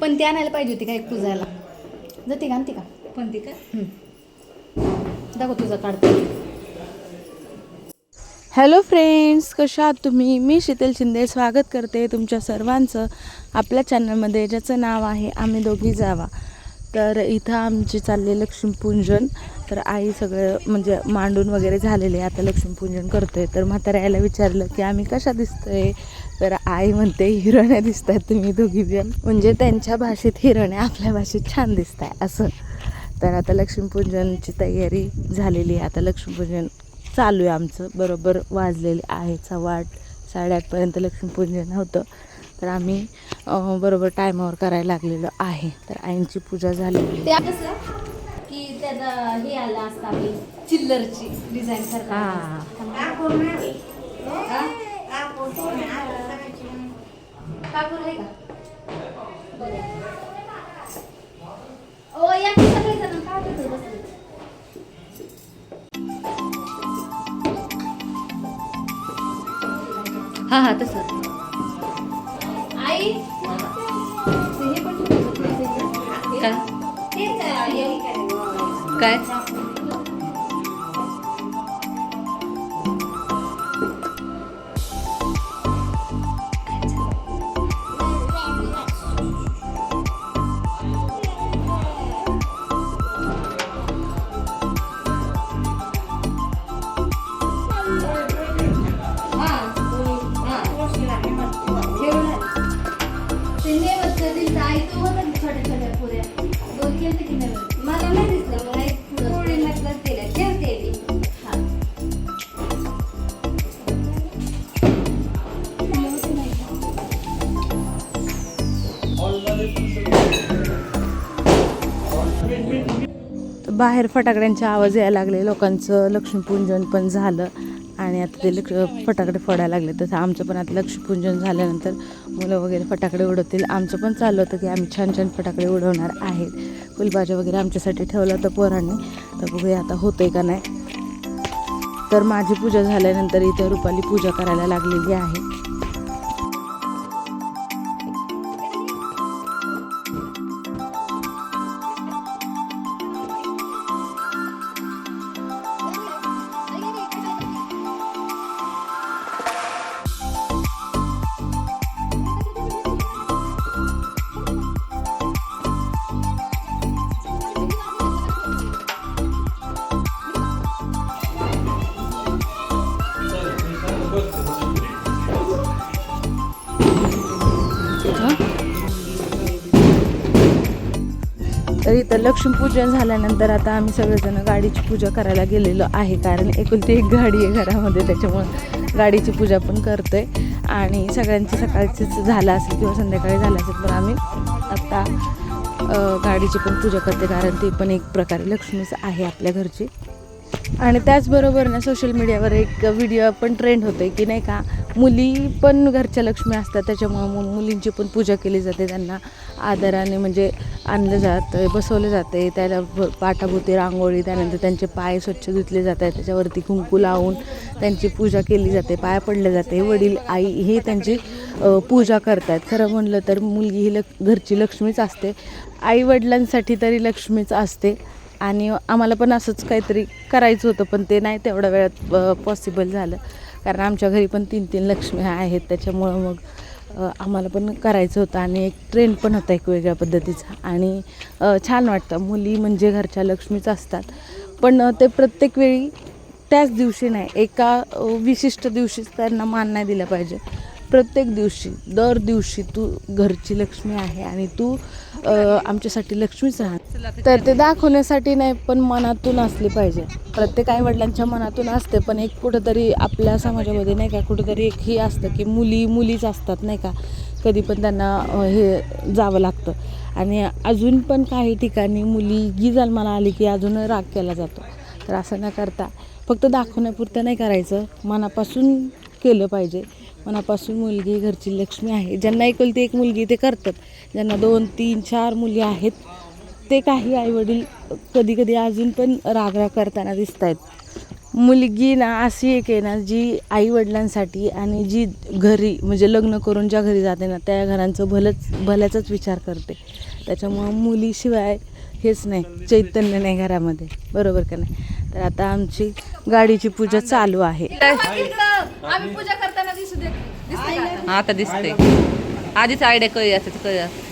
पण ती आणायला पाहिजे होती काय पूजायला जाते का आणते का? पण ती का दाखव तुझा काढते हॅलो फ्रेंड्स कशा आहात तुम्ही? मी शीतल शिंदे स्वागत करते तुमच्या सर्वांचं आपल्या चॅनलमध्ये ज्याचं नाव आहे आम्ही दोघी जावा. तर इथं आमची चालली लक्ष्मीपूजन. तर आई सगळं म्हणजे मांडून वगैरे झालेले आता लक्ष्मीपूजन करतो आहे तर म्हाताऱ्या आईला विचारलं की आम्ही कशा दिसतो आहे तर आई म्हणते हिरोण्या दिसतात तुम्ही दोघी जण. म्हणजे त्यांच्या भाषेत हिरण्या आपल्या भाषेत छान दिसत आहे असं. तर आता लक्ष्मीपूजनची तयारी झालेली आहे. आता लक्ष्मीपूजन चालू आहे आमचं. बरोबर वाजलेले आहे. सव्वा आठ साडेआठपर्यंत लक्ष्मीपूजन होतं. तर आम्ही बरोबर टायमावर करायला लागलेलो आहे. तर आईंची पूजा कसं? की त्याचा हे आला असता आपली चिल्लरची डिझाईन सारखा कापूर आहे आई काय बाहेर फटाकड्यांचे आवाज यायला लागले. लोकांचं लक्ष्मीपूजन पण झालं आणि आता ते लक्ष फटाकडे फोडायला लागले. तसं आमचं पण आता लक्ष्मीपूजन झाल्यानंतर मुलं वगैरे फटाकडे उडवतील. आमचं पण चाललं होतं की आम्ही छान छान फटाकडे उडवणार आहेत. फुलभाज्या वगैरे आमच्यासाठी ठेवलं होतं पोरांनी. तर बघूया आता होतं आहे का नाही. तर माझी पूजा झाल्यानंतर इथं रुपाली पूजा करायला लागलेली आहे. तर लक्ष्मीपूजन झाल्यानंतर आता आम्ही सगळेजण गाडीची पूजा करायला गेलेलो आहे. कारण एकुलती एक गाडी आहे घरामध्ये त्याच्यामुळं गाडीची पूजा पण करतो आहे आणि सगळ्यांची सकाळचीच झालं असेल किंवा संध्याकाळी झालं असेल पण आम्ही आत्ता गाडीची पण पूजा करते. कारण ती पण एक प्रकारे लक्ष्मीच आहे आपल्या घरची. आणि त्याचबरोबर ना सोशल मीडियावर एक व्हिडिओ पण ट्रेंड होतो आहे की नाही का मुली पण घरच्या लक्ष्मी असतात त्याच्यामुळं मु मुलींची पण पूजा केली जाते त्यांना आदराने म्हणजे आणलं जातं बसवलं जाते त्याला भ- पाटाभोवती रांगोळी त्यानंतर त्यांचे पाय स्वच्छ धुतले जातात त्याच्यावरती कुंकू लावून त्यांची पूजा केली जाते पाय पडले जाते वडील आई हे त्यांची पूजा करतात. खरं म्हणलं तर मुलगी ही लक् घरची लक्ष्मीच असते आई वडिलांसाठी तरी लक्ष्मीच असते आणि आम्हाला पण असंच काहीतरी करायचं होतं पण ते नाही तेवढ्या वेळात पॉसिबल झालं. कारण आमच्या घरी पण तीन तीन लक्ष्मी आहेत त्याच्यामुळं मग आम्हाला पण करायचं होतं आणि एक ट्रेंड पण होता एक वेगळ्या पद्धतीचा. आणि छान वाटतं. मुली म्हणजे घरच्या लक्ष्मीच असतात. पण ते प्रत्येक वेळी त्याच दिवशी नाही एका विशिष्ट दिवशीच त्यांना मान नाही दिला पाहिजे. प्रत्येक दिवशी दर दिवशी तू घरची लक्ष्मी आहे आणि तू आमच्यासाठी लक्ष्मीच राहा तर ते दाखवण्यासाठी नाही पण मनातून असली पाहिजे. प्रत्येक आई वडिलांच्या मनातून असते पण एक कुठंतरी आपल्या समाजामध्ये नाही का कुठंतरी एक हे असतं की मुली मुलीच असतात नाही का. कधी पण त्यांना हे जावं लागतं. आणि अजून पण काही ठिकाणी मुलगी जन्माला आली की अजून राग केला जातो. तर असं न करता फक्त दाखवण्यापुरतं नाही करायचं. मनापासून केलं पाहिजे. मनापासून मुलगी घरची लक्ष्मी आहे. ज्यांना एकुलती एक मुलगी ते करतात. ज्यांना दोन तीन चार मुली आहेत ते काही आईवडील कधी कधी अजून पण रागराग करताना दिसत आहेत मुलगी ना अशी एक आहे ना जी आईवडिलांसाठी आणि जी घरी म्हणजे लग्न करून ज्या घरी जाते ना त्या घरांचं भलंच भल्याचाच विचार करते. त्याच्यामुळं मुलीशिवाय हेच नाही चैतन्य नाही घरामध्ये. बरोबर का नाही? तर आता आमची गाडीची पूजा चालू आहे. आम्ही पूजा करताना दिसू दे दिसते का आता? आता दिसते आधीच आयडिया कळी असते कळी असा.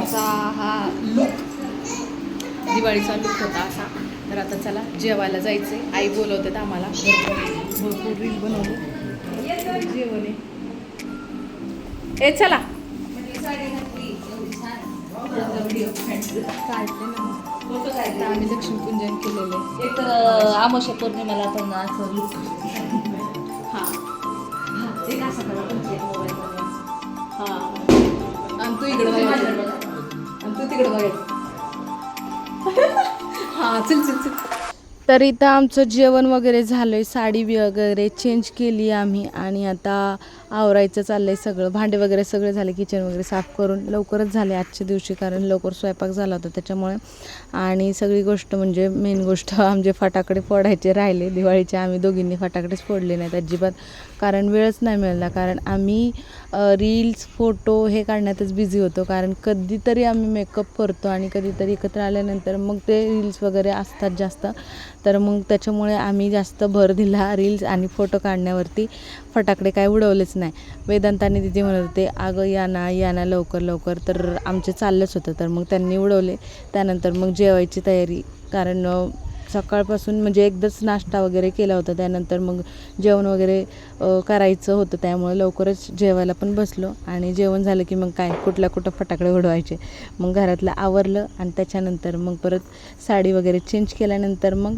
आमचा हा लुक दिवाळीचा लुक होता असा. तर आता चला जेवायला जायचंय. आई बोलवतात आम्हाला. भरपूर रील बनवले. जेवण. आहे ए चला. आम्ही लक्ष्मीपूजन केलेलं आहे. एक तर आमोशा पौर्णिमेला पण असं look. हां. एक असं करा. हां. आणि तू इकडं तू तिकडं बघायचं हां चल चल चल. तर इथं आमचं जेवण वगैरे झालं आहे साडी वगैरे चेंज केली आम्ही आणि आता आवरायचं चाललं आहे सगळं. भांडे वगैरे सगळे झाले किचन वगैरे साफ करून. लवकरच झाले आजच्या दिवशी कारण लवकर स्वयंपाक झाला होता त्याच्यामुळे. आणि सगळी गोष्ट म्हणजे मेन गोष्ट आमचे फटाकडे फोडायचे राहिले. दिवाळीचे आम्ही दोघींनी फटाकडेच फोडले नाहीत अजिबात. कारण वेळच नाही मिळाला. कारण आम्ही रील्स फोटो हे काढण्यातच बिझी होतो. कारण कधीतरी आम्ही मेकअप करतो आणि कधीतरी एकत्र आल्यानंतर मग ते रील्स वगैरे असतात जास्त. तर मग त्याच्यामुळे आम्ही जास्त भर दिला रील्स आणि फोटो काढण्यावरती. फटाकडे काय उडवलेच नाही. वेदांताने तिथे म्हणत होते अगं या ना या ना लवकर लवकर. तर आमचे चाललंच होतं. तर मग त्यांनी उडवले. त्यानंतर मग जेवायची तयारी. कारण सकाळपासून म्हणजे एकदाच नाश्ता वगैरे केला होता त्यानंतर मग जेवण वगैरे करायचं होतं त्यामुळे लवकरच जेवायला पण बसलो आणि जेवण झालं की मग काय कुठल्या कुठं फटाकडे उडवायचे. मग घरातलं आवरलं आणि त्याच्यानंतर मग परत साडी वगैरे चेंज केल्यानंतर मग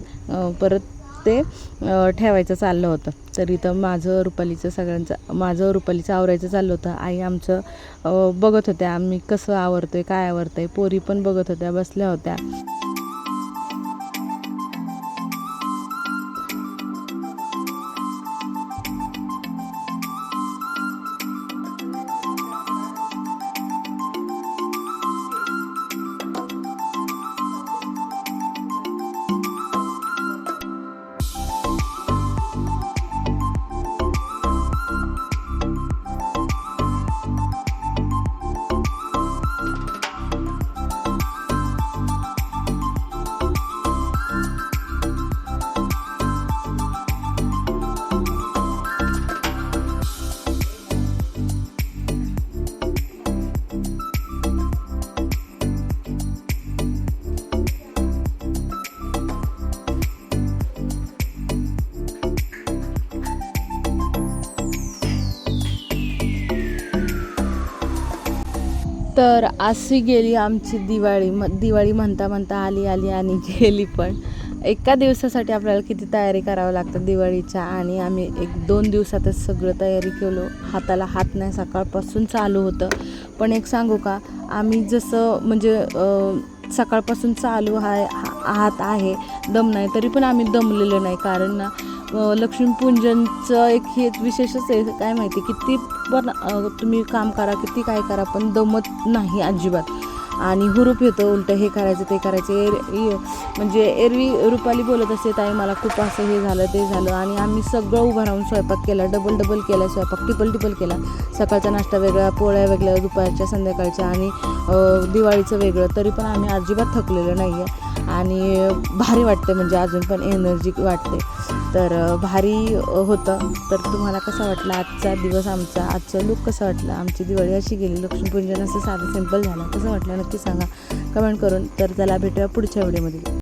परत ते ठेवायचं चाललं होतं. तर इथं माझं रुपालीचं सगळ्यांचं माझं रुपालीचं आवरायचं चाललं होतं. आई आमचं बघत होत्या आम्ही कसं आवरतो आहे काय आवरतं आहे पोरी पण बघत होत्या बसल्या होत्या. तर अशी गेली आमची दिवाळी. म दिवाळी म्हणता म्हणता आली आली आणि गेली पण. एका दिवसासाठी आपल्याला किती तयारी करावं लागतं दिवाळीच्या? आणि आम्ही एक दोन दिवसातच सगळं तयारी केलो. हाताला हात नाही सकाळपासून चालू होतं. पण एक सांगू का? आम्ही जसं म्हणजे सकाळपासून चालू आहे हा- हात आहे दम नाही तरी पण आम्ही दमलेलो नाही. कारण ना लक्ष्मीपूजनचं एक हे विशेषच आहे काय माहिती किती पण तुम्ही काम करा किती काय करा पण दमत नाही अजिबात. आणि हुरूप येतं उलटं हे करायचं ते करायचं. एर म्हणजे एरवी रुपाली बोलत असते ताई मला खूप असं हे झालं ते झालं. आणि आम्ही सगळं उभं राहून स्वयंपाक केला डबल डबल केला स्वयंपाक टिपल टिपल केला. सकाळचा नाश्ता वेगळा पोळ्या वेगळ्या दुपारच्या संध्याकाळच्या आणि दिवाळीचं वेगळं. तरी पण आम्ही अजिबात थकलेलो नाही आहे आणि भारी वाटते म्हणजे अजून पण एनर्जी वाटते. तर भारी होतं. तर तुम्हाला कसं वाटलं आजचा दिवस आमचा? आजचं लुक कसं वाटलं? आमची दिवाळी अशी गेली. लक्ष्मीपूजन असं साधं सिंपल झालं. कसं वाटलं? नक्की सांगा. कमेंट करून. तर चला भेटूया पुढच्या व्हिडिओमध्ये.